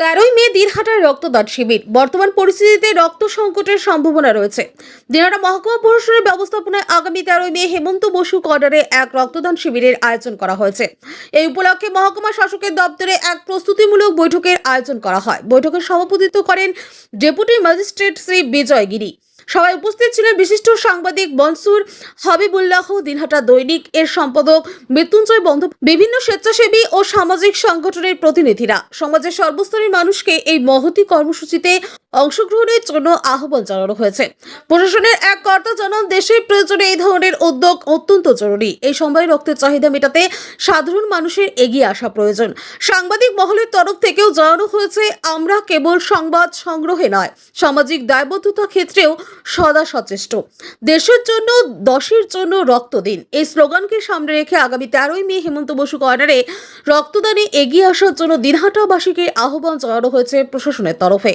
তেরোই মে দিনহাটার রক্তদান শিবির। বর্তমান পরিস্থিতিতে রক্ত সংকটের সম্ভাবনা রয়েছে। দিনহাটা মহকুমা প্রশাসনের ব্যবস্থাপনায় আগামী তেরোই মে হেমন্ত বসু কর্ডারে এক রক্তদান শিবিরের আয়োজন করা হয়েছে। এই উপলক্ষে মহকুমা শাসকের দপ্তরে এক প্রস্তুতিমূলক বৈঠকের আয়োজন করা হয়। বৈঠকে সভাপতিত্ব করেন ডেপুটি ম্যাজিস্ট্রেট শ্রী বিজয় গিরি সবাই উপস্থিত ছিলেন বিশিষ্ট সাংবাদিক মনসুর হাবিবুল্লাহ দিনহাটা দৈনিক এর সম্পাদক মৃত্যুঞ্জয় বন্ধ। বিভিন্ন স্বেচ্ছাসেবী ও সামাজিক সংগঠনের প্রতিনিধিরা। সমাজের সর্বস্তরের মানুষকে এই মহতি কর্মসূচিতে অংশগ্রহণের জন্য আহ্বান জানানো হয়েছে। প্রশাসনের এক কর্তা জানান, দেশের প্রয়োজনে এই ধরনের উদ্যোগ অত্যন্ত জরুরি। এই সময় রক্তের চাহিদা মেটাতে সাধারণ মানুষের এগিয়ে আসা প্রয়োজন। সাংবাদিক মহলের তরফ থেকেও জানানো হয়েছে, আমরা কেবল সংবাদ সংগ্রহে নয়, সামাজিক দায়বদ্ধতা ক্ষেত্রেও সদা সচেষ্ট। দেশের জন্য, দশের জন্য রক্ত দিন। এই স্লোগানকে সামনে রেখে আগামী তেরোই মে হেমন্ত বসু কর্নারে রক্তদানে এগিয়ে আসার জন্য দিনহাটাবাসীকে আহ্বান জানানো হয়েছে প্রশাসনের তরফে।